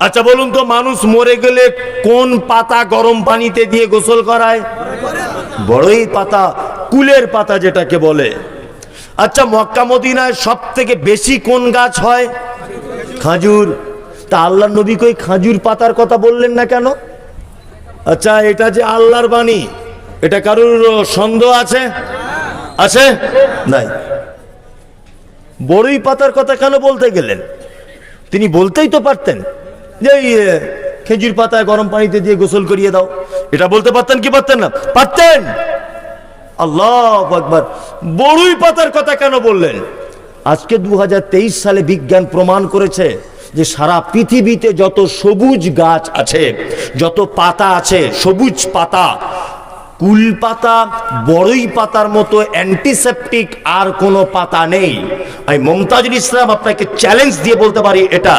আচ্ছা বলুন তো, মানুষ মরে গেলে কোন পাতা গরম পানিতে দিয়ে গোসল করায়? বড়ই পাতা, কুলের পাতা যেটাকে বলে। আচ্ছা মক্কা মদিনায় সব থেকে বেশি কোন গাছ হয়? খাজুর। তা আল্লাহ নবী কই খাজুর পাতার কথা বললেন না কেন? আচ্ছা এটা যে আল্লাহর বাণী, এটা কারোর সন্দেহ আছে? আছে? নাই। বড়ই পাতার কথা কেন বলতে গেলেন? তিনি বলতেই তো পারতেন। যে খেজুর পাতায় গরম পানিতে দিয়ে গোসল করিয়ে দাও। এটা বলতে পারতেন কি পারতেন না? পারতেন! আল্লাহ আকবর। বড়ুই পাতার কথা কেন বললেন? আজকে দু হাজার তেইশ সালে বিজ্ঞান প্রমাণ করেছে যে সারা পৃথিবীতে যত সবুজ গাছ আছে, যত পাতা আছে, সবুজ পাতা কুল পাতা বড়ই পাতার মতো অ্যান্টিসেপটিক আর কোনো পাতা নেই। আমি মমতাজুল ইসলাম আপনাকে চ্যালেঞ্জ দিয়ে বলতে পারি এটা,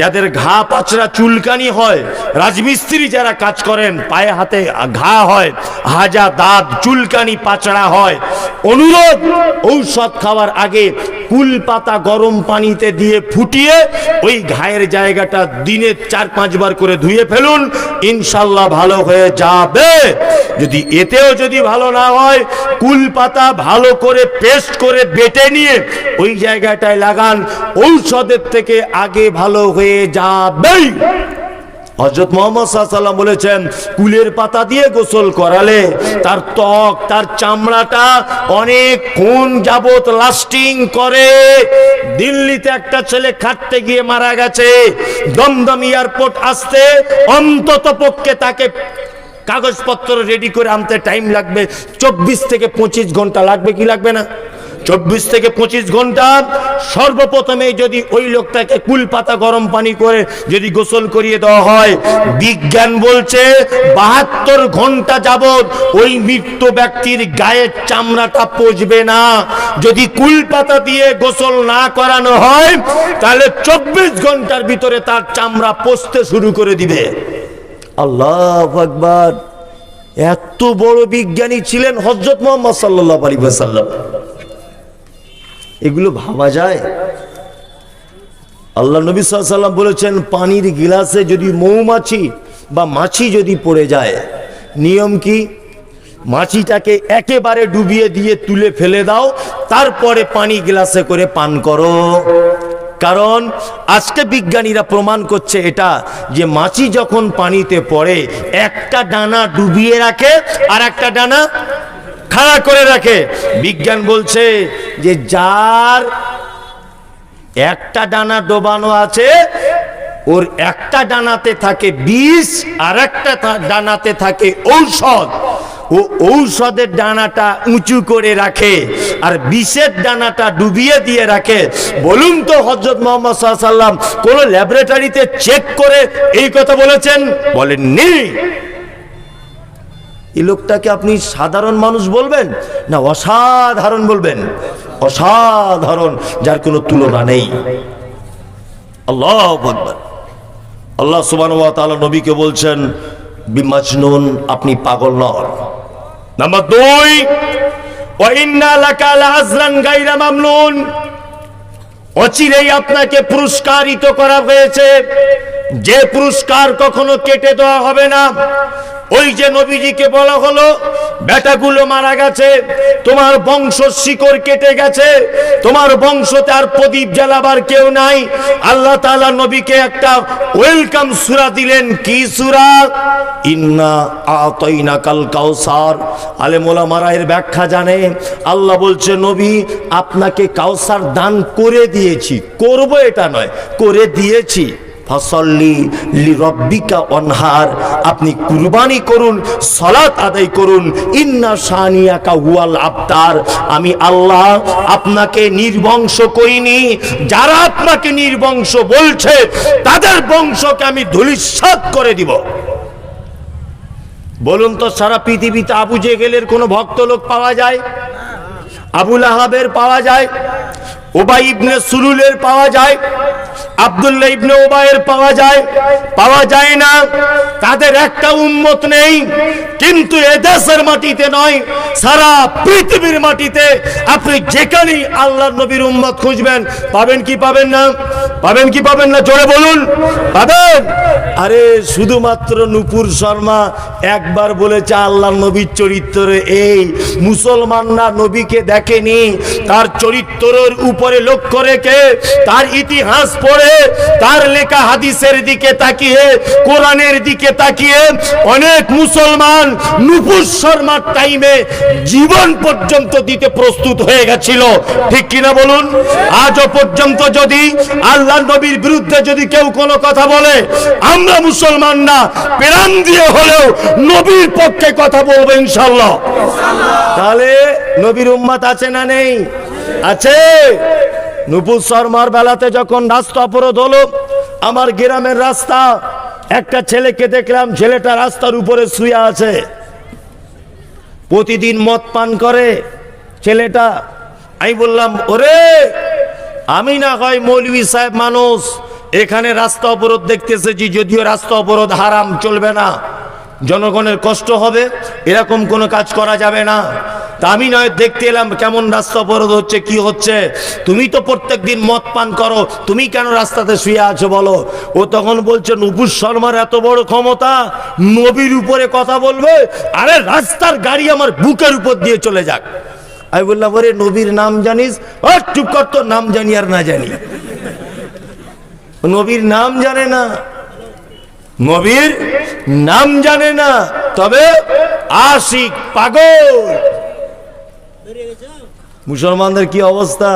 যাদের ঘা পাচড়া চুলকানি হয়, রাজমিস্ত্রি যারা কাজ করেন, পায়ে হাতে ঘা হয়, হাজা দাঁত চুলকানি পাচড়া হয়, অনুরোধ, ঔষধ খাওয়ার আগে কুল পাতা গরম পানিতে দিয়ে ফুটিয়ে ওই ঘায়ের জায়গাটা দিনে চার, পাঁচবার করে ধুয়ে ফেলুন, ইনশাল্লাহ ভালো হয়ে যাবে। যদি এতেও যদি ভালো না হয় কুল পাতা ভালো করে পেস্ট করে বেটে নিয়ে ওই জায়গাটায় লাগান, ঔষধের থেকে আগে ভালো হয়ে যাবেই। হজরত মোহাম্মদ সাল্লাম বলেছেন, কুলের পাতা দিয়ে গোসল করালে তার ত্বক, তার চামড়াটা অনেক কোন যাবত লাস্টিং করে। দিল্লিতে একটা ছেলে খাটতে গিয়ে মারা গেছে, দমদম এয়ারপোর্ট আসতে অন্তত পক্ষে তাকে কাগজপত্র রেডি করে আনতে টাইম লাগবে, চব্বিশ থেকে পঁচিশ ঘণ্টা লাগবে কি লাগবে না? চব্বিশ থেকে পঁচিশ ঘণ্টা। সর্বপ্রথমে যদি ওই লোকটাকে কুল পাতা গরম পানি করে যদি গোসল করিয়ে দেওয়া হয়, বিজ্ঞান বলছে বাহাত্তর ঘণ্টা যাবত ওই মৃত্যু ব্যক্তির গায়ের চামড়াটা পচবে না। যদি কুল পাতা দিয়ে গোসল না করানো হয়, তাহলে চব্বিশ ঘণ্টার ভিতরে তার চামড়া পচতে শুরু করে দিবে। আল্লাহ আকবার। এত বড় বিজ্ঞানী ছিলেন হজরত মোহাম্মদ সাল্লাহ আলী সাল্লাম এগুলো ভাবা যায়। আল্লাহ নবী সাল্লাম বলেছেন, পানির গিলাসে যদি মৌমাছি বা মাছি যদি পড়ে যায়, নিয়ম কি? মাছিটাকে একেবারে ডুবিয়ে দিয়ে তুলে ফেলে দাও, তারপরে পানি গ্লাসে করে পান করো। কারণ আজকে বিজ্ঞানীরা প্রমাণ করছে এটা, যে মাছি যখন পানিতে পড়ে, একটা ডানা ডুবিয়ে রাখে আর একটা ডানা খাড়া করে রাখে। বিজ্ঞান বলছে যে যার একটা ডানা ডোবানো আছে, ওর একটা ডানাতে থাকে বিষ, আর একটা ডানাতে থাকে ঔষধ। ও ঔষধের ডানাটা উঁচু করে রাখে, আর বিষের ডানাটা ডুবিয়ে দিয়ে রাখে। বলুন তো হজরত মোহাম্মদ সাল্লাম কোন ল্যাবরেটরিতে চেক করে এই কথা বলেছেন? বলেননি এই লোকটাকে আপনি সাধারণ মানুষ বলবেন না অসাধারণ বলবেন? অসাধারণ, যার কোনো তুলনা নেই। আল্লাহ আল্লাহ সুবান নবীকে বলছেন, বিমাজনুন, আপনি পাগল নন। নাম্বার দুই অচিরেই আপনাকে পুরস্কারিত করা হয়েছে। যে পুরস্কার কখনো কেটে দেওয়া হবে না। ওই যে নবীজিকে বলা হলো, বেটাগুলো মারা গেছে, তোমার বংশ শিকড় কেটে গেছে, তোমার বংশতে আর প্রদীপ জ্বালাবার কেউ নাই। আল্লাহ তাআলা নবীকে একটা ওয়েলকাম সূরা দিলেন। কি সূরা? ইন্না আতাইনা কাল কাউসার আলেমোলা মারায়ের ব্যাখ্যা জানে। আল্লাহ বলছে, নবী, আপনাকে কাউসার দান করে দিয়েছি। করব এটা নয়, করে দিয়েছি। আপনি কুরবানি করুন, সলাত আদায় করুন। ইন্না সানিয়াকা হুয়াল আবতার। আমি আল্লাহ আপনাকে নির্বংশ করিনি। যারা আপনাকে নির্বংশ বলছে, তাদের বংশকে আমি ধূলিসাৎ করে দিব। বলুন তো, সারা পৃথিবীতে আবু জেগেলের কোনো ভক্ত লোক পাওয়া যায়? আবুল আহাবের পাওয়া যায়? ওবাই ইবনে সুলুলের পাওয়া যায়, আব্দুল্লাহ ইবনে ওবায়ের পাওয়া যায় পাওয়া যায় না। তাদের একটা উম্মত নেই, কিন্তু এদেশের মাটিতে নয়, সারা পৃথিবীর মাটিতে। আপনি যেখানেই আল্লাহ নবীর উম্মত খুঁজবেন, পাবেন কি পাবেন না? পাবেন কি পাবেন না? জোরে বলুন, পাবেন? আরে, শুধুমাত্র নুপুর শর্মা একবার বলেছে আল্লাহ নবীর চরিত্রে এই। মুসলমানরা নবীকে দেখেনি, তার চরিত্রের উপরে লক্ষ্য রেখে তার ইতিহাস পড়ে, তার লেখা হাদিসের দিকে তাকিয়ে, কোরআনের দিকে তাকিয়ে অনেক মুসলমান নুপুর শর্মার টাইমে জীবন পর্যন্ত দিতে প্রস্তুত হয়ে গেছিল। ঠিক কিনা বলুন? আজও পর্যন্ত যদি আল্লাহ নবীর বিরুদ্ধে যদি কেউ কোনো কথা বলে, আমরা মুসলমান না, প্রাণ দিয়ে হলেও নবীর পক্ষে কথা বলব ইনশাল্লাহ তাহলে নবীর উম্মাত আছে না নেই? আছে। নুপুর শর্মার বেলাতে যখন রাস্তা অবরোধ হলো, আমার গ্রামের রাস্তা, একটা ছেলেকে দেখলাম, ছেলেটা রাস্তার উপরে শুয়ে আছে। প্রতিদিন মদ পান করে। ছেলেটা, আমি বললাম, ওরে, আমি না হয় মৌলভী সাহেব মানুষ, এখানে রাস্তা অবরোধ দেখতে এসেছি যদিও রাস্তা অবরোধ হারাম, চলবে না। জনগণের কষ্ট হবে, এরকম কোনো কাজ করা যাবে না। তা আমি নয়, দেখতে এলাম কেমন রাস্তা অবরোধ হচ্ছে, কি হচ্ছে। তুমি তো প্রত্যেক দিন মদ পান করো, তুমি কেন রাস্তাতে শুয়ে আছো বলো? ও তখন বলছে নুপুর শর্মার এত বড় ক্ষমতা, নবীর উপরে কথা বলবে, আরে রাস্তার গাড়ি আমার বুকের উপর দিয়ে চলে যাক। আমি বললাম, ওরে নবীর নাম জানিস? ও চুপ কর তোর নাম জানি আর না জানি। নবীর নাম জানে না। নবীর নাম জানে না। তবে আশিক পাগল। মুসলমানদের কি অবস্থা?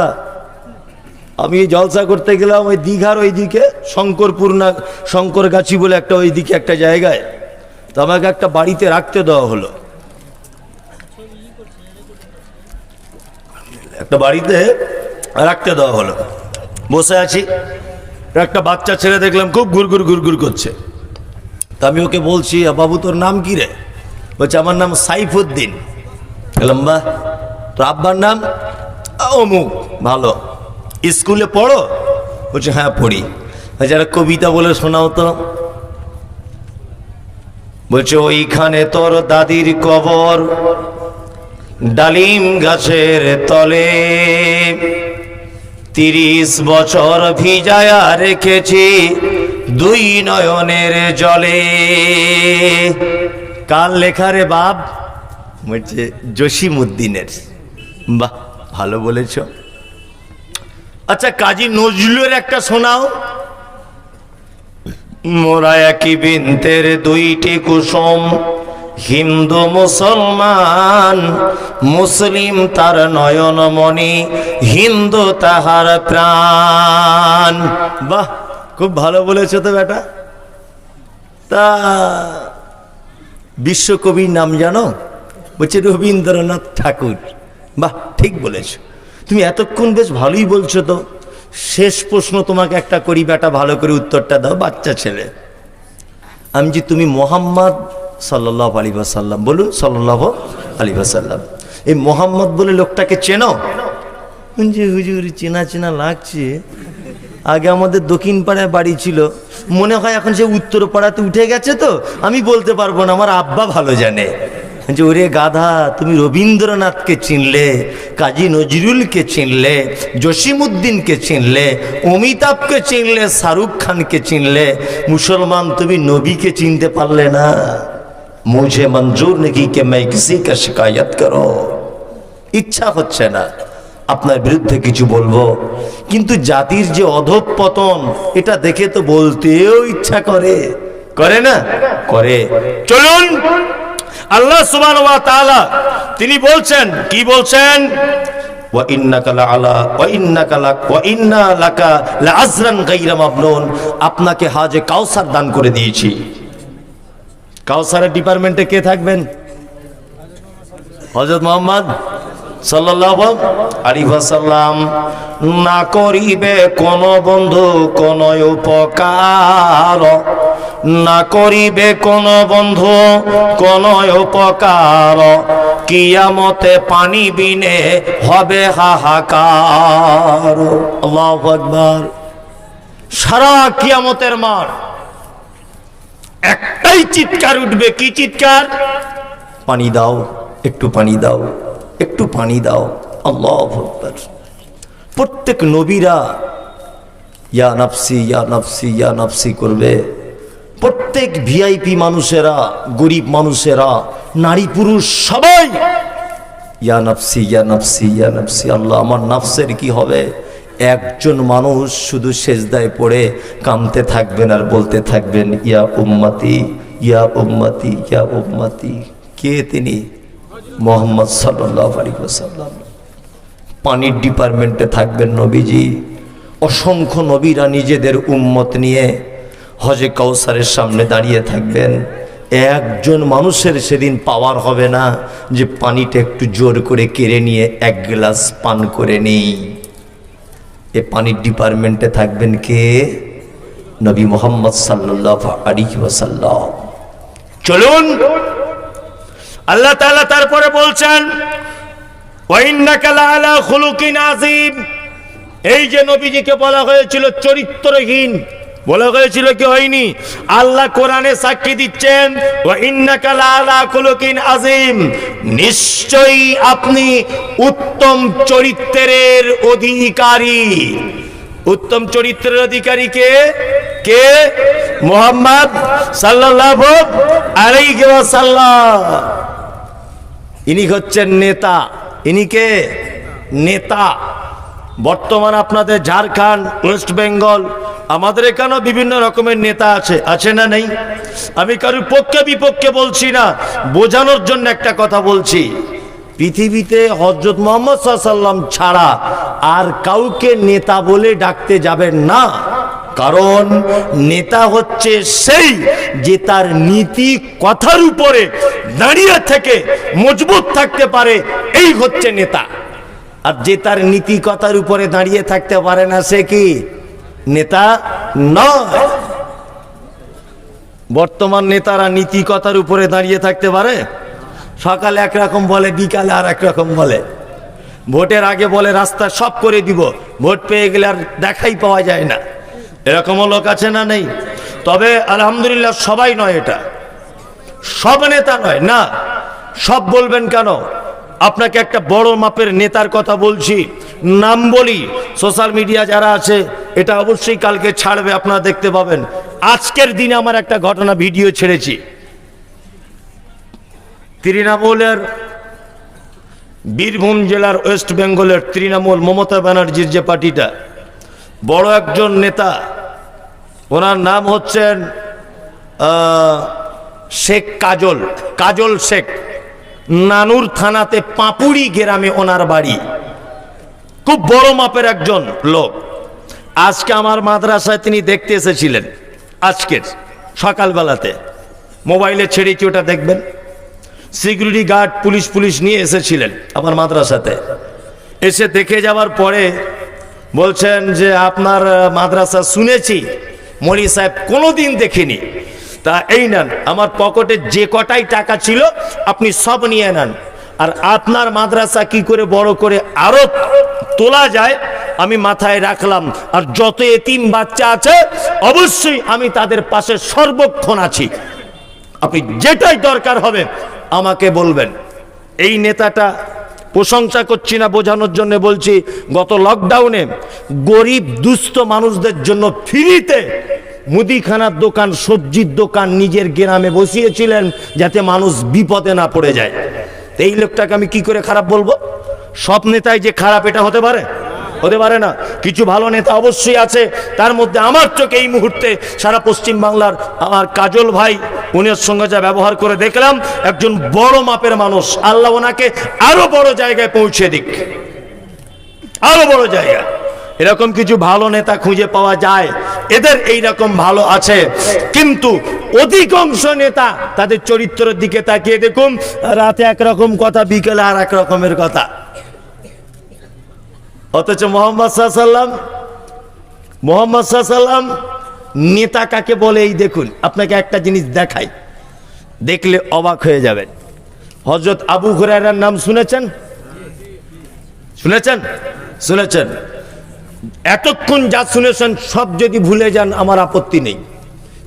আমি জলসা করতে গেলাম ওই দীঘার ওই দিকে শঙ্করপুর না, শঙ্করগাছি বলে একটা ওই দিকে একটা জায়গায়। তো আমাকে একটা বাড়িতে রাখতে দেওয়া হলো। একটা বাড়িতে রাখতে দেওয়া হলো। বসে আছি। একটা বাচ্চা ছেলে দেখলাম খুব ঘুরঘুর ঘুরঘুর করছে। তা আমি ওকে বলছি বাবু, তোর নাম কি রে? বলছে, আমার নাম সাইফুদ্দিন। বললাম, বাহ তোর আব্বার নাম অমুক, ভালো। স্কুলে পড়ো? বলছে হ্যাঁ পড়ি। একটা কবিতা বলে শোনাও তো। বলছে, ওইখানে তোর দাদির কবর, ডালিম গাছের তলে। তিরিশ বছর ভিজায়া রেখেছি দুই নয়নের জলে। কাল লেখারে বাপ? বলছে জসিমুদ্দিনের বাহ, ভালো বলেছ। আচ্ছা কাজী নজরুলের একটা শোনাও। মোরা একই বিনতের দুইটি কুসুম, হিন্দু মুসলমান, মুসলিম তার নয়নমণি, হিন্দু তাহার প্রাণ। বাহ, খুব ভালো বলেছ তো বেটা। তা, বিশ্বকবির নাম জানো? বলছে রবীন্দ্রনাথ ঠাকুর। বাহ, ঠিক বলেছ। তুমি এতক্ষণ বেশ ভালোই বলছো তো। শেষ প্রশ্ন তোমাকে একটা করি বেটা, ভালো করে উত্তরটা দাও, বাচ্চা ছেলে। আমি যে তুমি মোহাম্মদ সাল্লাহ আলী সাল্লাম বলুন সাল্লাহ আলী সাল্লাম এই মোহাম্মদ বলে লোকটাকে চেনো? যে হুজুর, চেনা চেনা লাগছে। আগে আমাদের দক্ষিণ পাড়ায় বাড়ি ছিল। মনে হয় এখন সে উত্তর পাড়াতে উঠে গেছে তো। আমি বলতে পারব না, আমার আব্বা ভালো জানে। যে ওরে গাধা, তুমি রবীন্দ্রনাথকে চিনলে, কাজী নজরুলকে চিনলে জসিমুদ্দিনকে চিনলে, অমিতাভকে চিনলে, শাহরুখ খানকে চিনলে, মুসলমান তুমি নবীকে চিনতে পারলে না। মুঝে মঞ্জুর নাকি কে মাই কিসি শিকায়ত করো। ইচ্ছা হচ্ছে না। আপনার বিরুদ্ধে কিছু বলব। কিন্তু জাতির যে অধঃপতন এটা দেখে তো বলতেও ইচ্ছা করে। করে না? করে। চলুন! আল্লাহ তাআলা তিনি বলছেন, কি বলছেন? আপনাকে হাজে কাউসার দান করে দিয়েছি। কাউসারের ডিপার্টমেন্টে কে থাকবেন? হজরত মোহাম্মদ না করিবে কোন বন্ধু, কোন উপকার। না করিবে কোন বন্ধু, কোন উপকার। কিয়ামতে পানি বিনে হবে হাহাকার। আকবার। সারা কিয়ামতের মার একটাই চিৎকার উঠবে। কি চিৎকার? পানি দাও, একটু পানি দাও, একটু পানি দাও। আল্লাহ আকবার। প্রত্যেক নবীরা, ইয়া নাফসি ইয়া নাফসি ইয়া নাফসি করবে। প্রত্যেক ভিআইপি মানুষেরা, গরিব মানুষেরা, নারী পুরুষ সবাই, ইয়া নাফসি ইয়া নাফসি ইয়া নাফসি, আল্লাহ, আমার নাফসের কি হবে? একজন মানুষ শুধু সেজদায় পড়ে কামতে থাকবেন আর বলতে থাকবেন, ইয়া উম্মতি ইয়া উম্মতি ইয়া উম্মতি। কে তিনি? মোহাম্মদ সাল্লাহ আলী সাল্লাম পানির ডিপার্টমেন্টে থাকবেন নবীজি। অসংখ্য নবীরা নিজেদের উম্মত নিয়ে হজে কাউসারের সামনে দাঁড়িয়ে থাকবেন। একজন মানুষের সেদিন পাওয়ার হবে না যে পানিটা একটু জোর করে কেড়ে নিয়ে এক গ্লাস পান করে নেই। এ পানির ডিপার্টমেন্টে থাকবেন কে? নবী মোহাম্মদ সাল্লাহ আলী ওয়াসাল্লাম। চলুন। আল্লাহ তাআলা তারপরে বলছেন এই যে নবীজিকে বলা হয়েছিল চরিত্রহীন বলা হয়েছিল কি হয়নি? আল্লাহ কোরআনে সাক্ষী দিচ্ছেন ওয়াইন্নাকা লাআলা খুলুকিন আযীম। নিশ্চয়ই আপনি উত্তম চরিত্রের অধিকারী। উত্তম চরিত্রের অধিকারী কে? কে? মোহাম্মদ সাল্লাল্লাহু আলাইহি ওয়াসাল্লাম। ইনি হচ্ছেন নেতা। ইনি কে? নেতা। বর্তমান আপনাদের ঝাড়খণ্ড, ওয়েস্ট বেঙ্গল আমাদের এখানেও বিভিন্ন রকমের নেতা আছে আছে না নেই? আমি কারোর পক্ষে বিপক্ষে বলছি না, বোঝানোর জন্য একটা কথা বলছি। পৃথিবীতে হজরত মোহাম্মদ সাল্লাম ছাড়া আর কাউকে নেতা বলে ডাকতে যাবেন না। কারণ নেতা হচ্ছে সেই যে তার নীতি কথার উপরে দাঁড়িয়ে থেকে মজবুত থাকতে পারে, এই হচ্ছে নেতা। আর যে তার নীতি কথার উপরে দাঁড়িয়ে থাকতে পারে না, সে কি? নেতা নয়। বর্তমান নেতারা নীতি কথার উপরে দাঁড়িয়ে থাকতে পারে? সকালে একরকম বলে, বিকালে আর একরকম বলে। ভোটের আগে বলে, রাস্তা সব করে দিব। ভোট পেয়ে গেলে আর দেখাই পাওয়া যায় না। এরকমও লোক আছে না নেই? তবে আলহামদুলিল্লাহ সবাই নয় এটা। সব নেতা নয়, না। সব বলবেন কেন? আপনাকে একটা বড় মাপের নেতার কথা বলছি। নাম বলি। সোশ্যাল মিডিয়া যারা আছে এটা অবশ্যই কালকে ছাড়বে, আপনারা দেখতে পাবেন। আজকের দিনে আমার একটা ঘটনা ভিডিও ছেড়েছি। তৃণমূলের বীরভূম জেলার ওয়েস্ট বেঙ্গলের তৃণমূল মমতা ব্যানার্জির যে পার্টিটা, বড় একজন নেতা, ওনার নাম হচ্ছেন শেখ কাজল কাজল শেখ। নানুর থানাতে পাপুড়ি গ্রামে ওনার বাড়ি। খুব বড় মাপের একজন লোক। আজকে আমার মাদ্রাসায় তিনি দেখতে এসেছিলেন। আজকের সকালবেলাতে। মোবাইলে ছেড়েছি ওটা দেখবেন? সিকিউরিটি গার্ড, পুলিশ পুলিশ নিয়ে এসেছিলেন আমার মাদ্রাসাতে। এসে দেখে যাওয়ার পরে বলছেন যে, আপনার মাদ্রাসা শুনেছি, মলি সাহেব কোনোদিন দেখিনি। তা এই নেন, আমার পকেটে যে কটাই টাকা ছিল, আপনি সব নিয়ে নেন। আর আপনার মাদ্রাসা কি করে বড় করে আরও তোলা যায় আমি মাথায় রাখলাম, আর যত এতিম বাচ্চা আছে, অবশ্যই আমি তাদের পাশে সর্বক্ষণ আছি। আপনি যেটাই দরকার হবে, আমাকে বলবেন। এই নেতাটা প্রশংসা করছি না বোঝানোর জন্য বলছি, গত লকডাউনে গরিব, দুস্থ মানুষদের জন্য ফ্রিতে মুদিখানার দোকান, সবজির দোকান নিজের গ্রামে বসিয়েছিলেন, যাতে মানুষ বিপদে না পড়ে যায়। এই লোকটাকে আমি কি করে খারাপ বলব? সব নেতাই যে খারাপ, এটা হতে পারে? হতে পারে না। কিছু ভালো নেতা অবশ্যই আছে। তার মধ্যে আমার চোখে এই মুহূর্তে সারা পশ্চিম বাংলার আমার কাজল ভাই উনির সঙ্গে যা ব্যবহার করে দেখলাম, একজন বড় মাপের মানুষ। আল্লাহ ওনাকে আরও বড় জায়গায় পৌঁছে দিক। আরও বড় জায়গা। এরকম কিছু ভালো নেতা খুঁজে পাওয়া যায়। এদের এই রকম ভালো আছে। কিন্তু অধিকাংশ নেতা তাদের চরিত্রের দিকে তাকিয়ে দেখুন, রাতে একরকম কথা, বিকেলে আর এক রকমের কথা। অথচ মোহাম্মদ সাল্লাম মোহাম্মদ সাল্লাম নেতা কাকে বলে এই দেখুন, আপনাকে একটা জিনিস দেখাই। দেখলে অবাক হয়ে যাবেন। হজরত আবু হুরায়রার নাম শুনেছেন? শুনেছেন? শুনেছেন। এতক্ষণ যা শুনেছেন, সব যদি ভুলে যান, আমার আপত্তি নেই।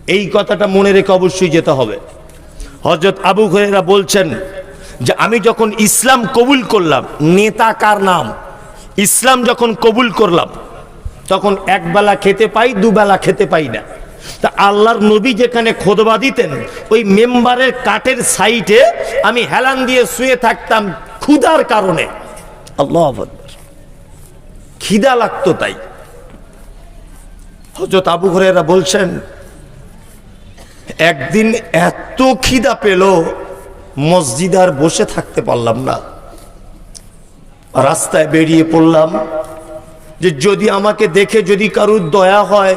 এই কথাটা মনে রেখে অবশ্যই যেতে হবে। হজরত আবু হুরায়রা বলছেন যে, আমি যখন ইসলাম কবুল করলাম, নেতা কার নাম? ইসলাম যখন কবুল করলাম, তখন একবেলা খেতে পাই দুবেলা খেতে পাই না। তা আল্লাহর নবী যেখানে খোদবা দিতেন, ওই মেম্বারের কাঠের সাইটে আমি হেলান দিয়ে শুয়ে থাকতাম ক্ষুধার কারণে। আল্লাহ খিদা লাগতো তাই। হজরত আবু ঘরেরা বলছেন, একদিন এত খিদা পেল, মসজিদ আর বসে থাকতে পারলাম না। রাস্তায় বেরিয়ে পড়লাম যে যদি আমাকে দেখে যদি কারুর দয়া হয়,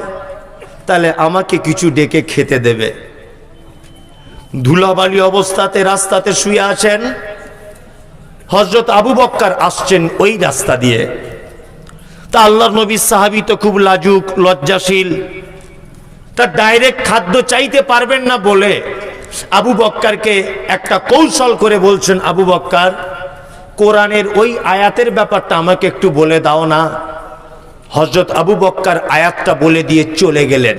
তাহলে আমাকে কিছু ডেকে খেতে দেবে। ধুলাবালি অবস্থাতে রাস্তাতে শুয়ে আছেন হজরত আবু বক্কার আসছেন ওই রাস্তা দিয়ে। তা আল্লাহ নবী সাহাবি তো খুব লাজুক, লজ্জাশীল। তা ডাইরেক্ট খাদ্য চাইতে পারবেন না বলে আবু বক্কারকে একটা কৌশল করে বলছেন, আবু বক্কার কোরআনের ওই আয়াতের ব্যাপারটা আমাকে একটু বলে দাও না। হজরত আবু বক্কার আয়াতটা বলে দিয়ে চলে গেলেন।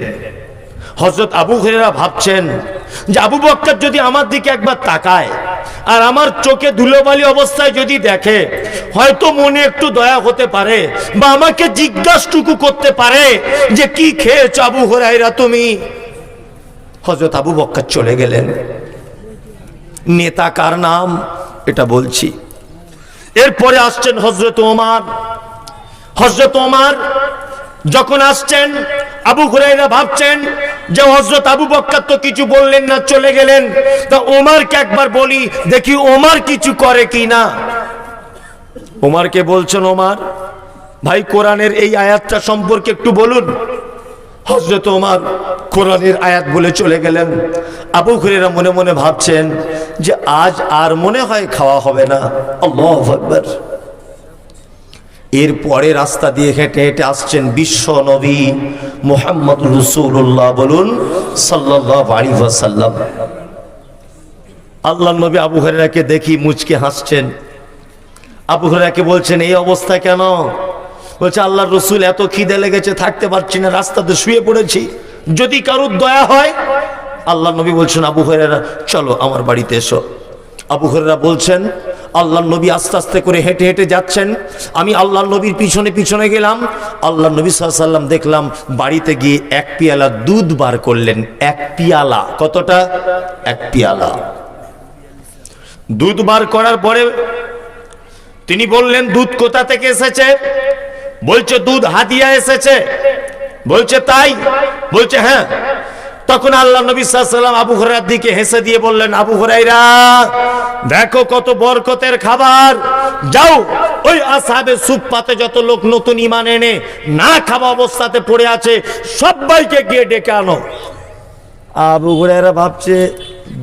হজরত আবু হেরা ভাবছেন যে আবু বক্কার যদি আমার দিকে একবার তাকায় আর আমার চোখে ধুলোবালি অবস্থায় যদি দেখে, হয়তো মনে একটু দয়া হতে পারে বা আমাকে জিজ্ঞাসটুকু করতে পারে যে কি খেয়েছ আবু হরাইরা তুমি? হজরত আবু বক্কার চলে গেলেন। নেতা কার নাম? এটা বলছি। এরপরে আসছেন হজরত ওমার। হজরত ওমার যখন আসছেন, আবু হুরাইরা ভাবছেন যে হজরত আবু বক্কর তো কিছু বললেন না, চলে গেলেন। তা ওমারকে একবার বলি, দেখি ওমার কিছু করে কি না ওমারকে বলছেন, ওমার, ভাই কোরআনের এই আয়াতটা সম্পর্কে একটু বলুন। হজরত ওমার কোরআনের আয়াত বলে চলে গেলেন। আবু হুরেরা মনে মনে ভাবছেন যে আজ আর মনে হয় খাওয়া হবে না। আল্লাহ আকবার। এরপরে রাস্তা দিয়ে হেঁটে হেঁটে আসছেন বিশ্ব নবী মোহাম্মদ রসুল্লাহ বলুন সাল্লাহ আল্লাহ নবী আবু হরেরাকে দেখি মুচকে হাসছেন। আবু হরেরাকে বলছেন, এই অবস্থা কেন? বলছে আল্লাহ রসুল এত খিদে লেগেছে, থাকতে পারছি না, রাস্তাতে শুয়ে পড়েছি। যদি কারুর দয়া হয়, আল্লাহ নবী বলছেন, আবু হরেরা চলো আমার বাড়িতে এসো। আবু হরেরা বলছেন আল্লাহ নবী আস্তে আস্তে করে হেঁটে হেঁটে যাচ্ছেন। আমি আল্লাহ নবীর পিছনে পিছনে গেলাম। আল্লাহ নবী সাল্লাম দেখলাম, বাড়িতে গিয়ে এক পিয়ালা দুধ বার করলেন। এক পিয়ালা। কতটা? এক পিয়ালা। দুধ বার করার পরে তিনি বললেন, দুধ কোথা থেকে এসেছে? বলছে, দুধ হাদিয়া এসেছে। বলছে, তাই? বলছে হ্যাঁ। তখন আল্লাহ নবী সাল্লাম আবু হরার দিকে হেসে দিয়ে বললেন, আবু হরাইরা দেখো কত বরকতের খাবার। যাও, ওই আসাবে সুপ পাতে যত লোক নতুন ইমান এনে না খাওয়া অবস্থাতে পড়ে আছে, সবাইকে গিয়ে ডেকে আনো। আবু হুরায়রা ভাবছে,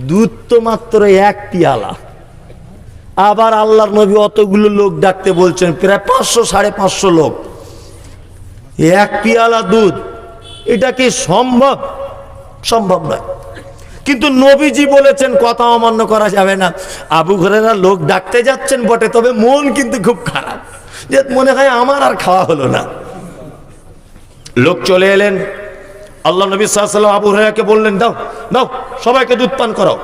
দুধ তো মাত্র এক পিয়ালা। আবার আল্লাহর নবী অতগুলো লোক ডাকতে বলছেন, প্রায় পাঁচশো, সাড়ে পাঁচশো লোক। এক পিয়ালা দুধ, এটা কি সম্ভব? সম্ভব নয়। কিন্তু নবীজি বলেছেন, কথা অমান্য করা যাবে না। আবু ঘরেরা লোক ডাকতে যাচ্ছেন বটে, তবে মন কিন্তু খুব খারাপ। যে মনে হয় আমার আর খাওয়া হলো না। লোক চলে এলেন। আল্লাহ নবী সাল্লাম আবু হরাকে বললেন, দাও দাও, সবাইকে দুধ পান করাও।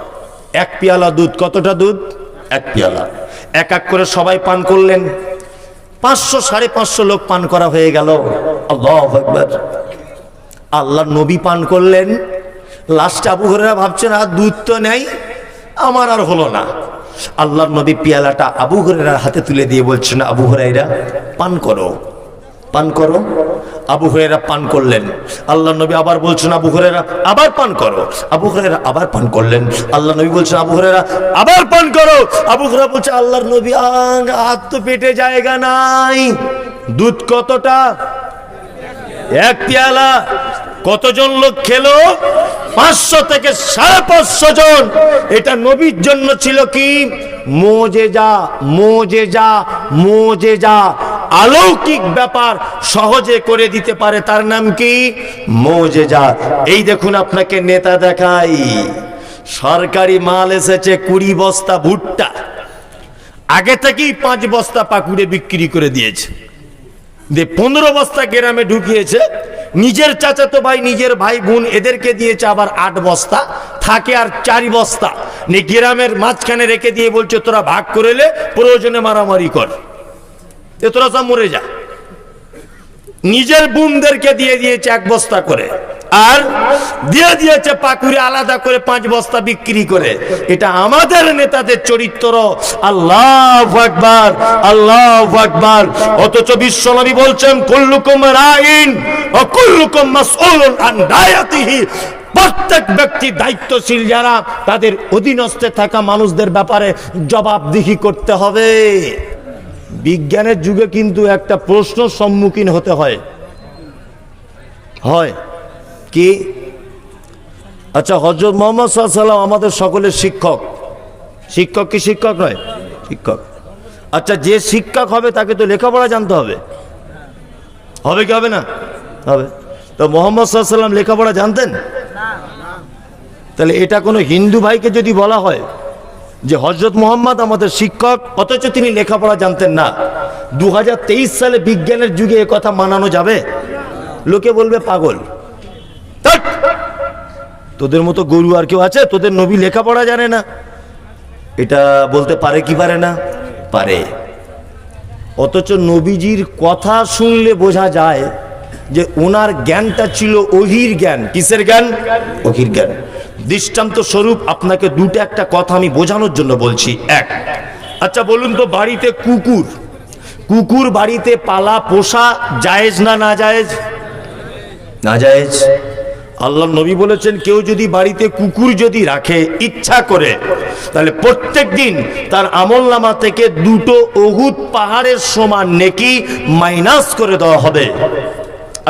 এক পিয়ালা দুধ, কতটা দুধ? এক পিয়ালা। এক এক করে সবাই পান করলেন। পাঁচশো, সাড়ে পাঁচশো লোক পান করা হয়ে গেল। আল্লাহ আল্লাহ নবী পান করলেন। লাস্টে আবু হরেরা ভাবছেন আর দুধ তো নেই, আমার আর হলো না। আল্লাহর নবী পিয়ালাটা আবু হরেরার হাতে তুলে দিয়ে বলছেন আবু হরাইরা পান করো। পান করো। আবু হরেরা পান করলেন। আল্লাহ নবী আবার বলছেন আবু হরেরা আবার পান করো। আবু হরেরা আবার পান করলেন। আল্লাহ নবী বলছেন আবু হরেরা আবার পান করো। আবু হরেরা বলছে, আল্লাহর নবী আর তো পেটে জায়গা নাই। দুধ কতটা? এক পেয়ালা কতজন লোক খেলো? পাঁচশো থেকে সাড়ে পাঁচশো জন। এটা নবীর জন্য ছিল কি? মোজে যা মোজে যা মোজে যা। অলৌকিক ব্যাপার সহজে করে দিতে পারে, তার নাম কি? মোজে যা। এই দেখুন আপনাকে নেতা দেখাই। সরকারি মাল এসেছে কুড়ি বস্তা ভুট্টা। আগে থেকেই পাঁচ বস্তা পাকুড়ে বিক্রি করে দিয়েছে। যে পনেরো বস্তা গ্রামে ঢুকিয়েছে। নিজের চাচাতো ভাই, নিজের ভাই বোন এদেরকে দিয়েছে আবার আট বস্তা, থাকে আর চারি বস্তা। নে গ্রামের মাঝখানে রেখে দিয়ে বলছে, তোরা ভাগ করে এলে প্রয়োজনে মারামারি কর। এ তোরা সব মরে যা। নিজের বোনদেরকে দিয়ে দিয়েছে এক বস্তা করে। আর দিয়ে দিয়েছে পাকুড়ে আলাদা করে পাঁচ বস্তা বিক্রি করে। এটা আমাদের নেতাদের চরিত্র। আল্লাহ আকবার আল্লাহ আকবার। অথচ বিশ্বনবী বলছেন, কুল্লুকুম রাইন ও কুল্লুকুম মাসউলুন আন রায়াতিহি প্রত্যেক ব্যক্তি দায়িত্বশীল যারা, তাদের অধীনস্থে থাকা মানুষদের ব্যাপারে জবাবদিহি করতে হবে। বিজ্ঞানের যুগে কিন্তু একটা প্রশ্ন সম্মুখীন হতে হয়। হয়। কি? আচ্ছা হজরত মোহাম্মদ সাল্লাম আমাদের সকলের শিক্ষক। শিক্ষক কি শিক্ষক নয়? শিক্ষক। আচ্ছা যে শিক্ষক হবে তাকে তো লেখাপড়া জানতে হবে। হবে কি হবে না? হবে। তো মোহাম্মদ সাল্লাম লেখাপড়া জানতেন? তাহলে এটা কোনো হিন্দু ভাইকে যদি বলা হয় যে হজরত মোহাম্মদ আমাদের শিক্ষক, অথচ তিনি লেখাপড়া জানতেন না। দু হাজার তেইশ সালে বিজ্ঞানের যুগে এ কথা মানানো যাবে? লোকে বলবে পাগল! তোদের মতো গরু আর কেউ আছে? তোদের নবী লেখাপড়া জানে না। এটা বলতে পারে কি পারে না? পারে। অথচ নবীজির কথা শুনলে বোঝা যায় যে ওনার জ্ঞানটা ছিল অহির জ্ঞান। কিসের জ্ঞান? অহির জ্ঞান। দৃষ্টান্ত স্বরূপ আপনাকে দুটো একটা কথা আমি বোঝানোর জন্য বলছি। এক আচ্ছা বলুন তো, বাড়িতে কুকুর কুকুর বাড়িতে পালা পোষা জায়েজ না না জায়েজ না জায়েজ আল্লাহ নবী বলেছেন, কেউ যদি বাড়িতে কুকুর যদি রাখে, ইচ্ছা করে, তাহলে প্রত্যেক দিন তার আমল নামা থেকে দুটো অহুত পাহাড়ের সমান নেকি মাইনাস করে দেওয়া হবে।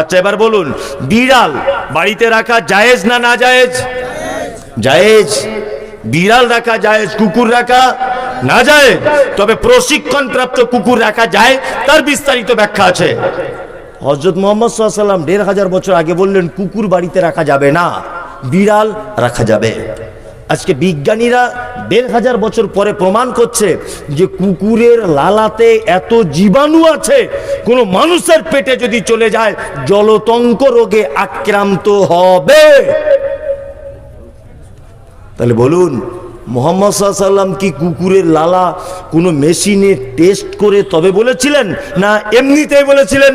আচ্ছা এবার বলুন, বিড়াল বাড়িতে রাখা জায়েজ না না জায়েজ? জায়েজ। বিড়াল রাখা জায়েজ, কুকুর রাখা না যায় তবে প্রশিক্ষণ প্রাপ্ত কুকুর রাখা যায়, তার বিস্তারিত ব্যাখ্যা আছে। হজরত মোহাম্মদ সাল্লাম দেড় হাজার বছর আগে বললেন, কুকুর বাড়িতে রাখা যাবে না, বিড়াল রাখা যাবে। আজকে বিজ্ঞানীরা দেড় হাজার বছর পরে প্রমাণ করছে যে কুকুরের লালাতে এত জীবাণু আছে, কোনো মানুষের পেটে যদি চলে যায়, জলতঙ্ক রোগে আক্রান্ত হবে। তাহলে বলুন মোহাম্মদ সাল্লাম কি কুকুরের লালা কোনো মেশিনে টেস্ট করে তবে বলেছিলেন? না, এমনিতেই বলেছিলেন।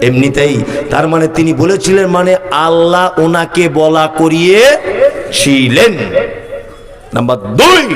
এমনিতেই। তার মানে তিনি বলেছিলেন মানে আল্লাহ ওনাকে বলা করিয়ে ছিলেন নাম্বার দুই।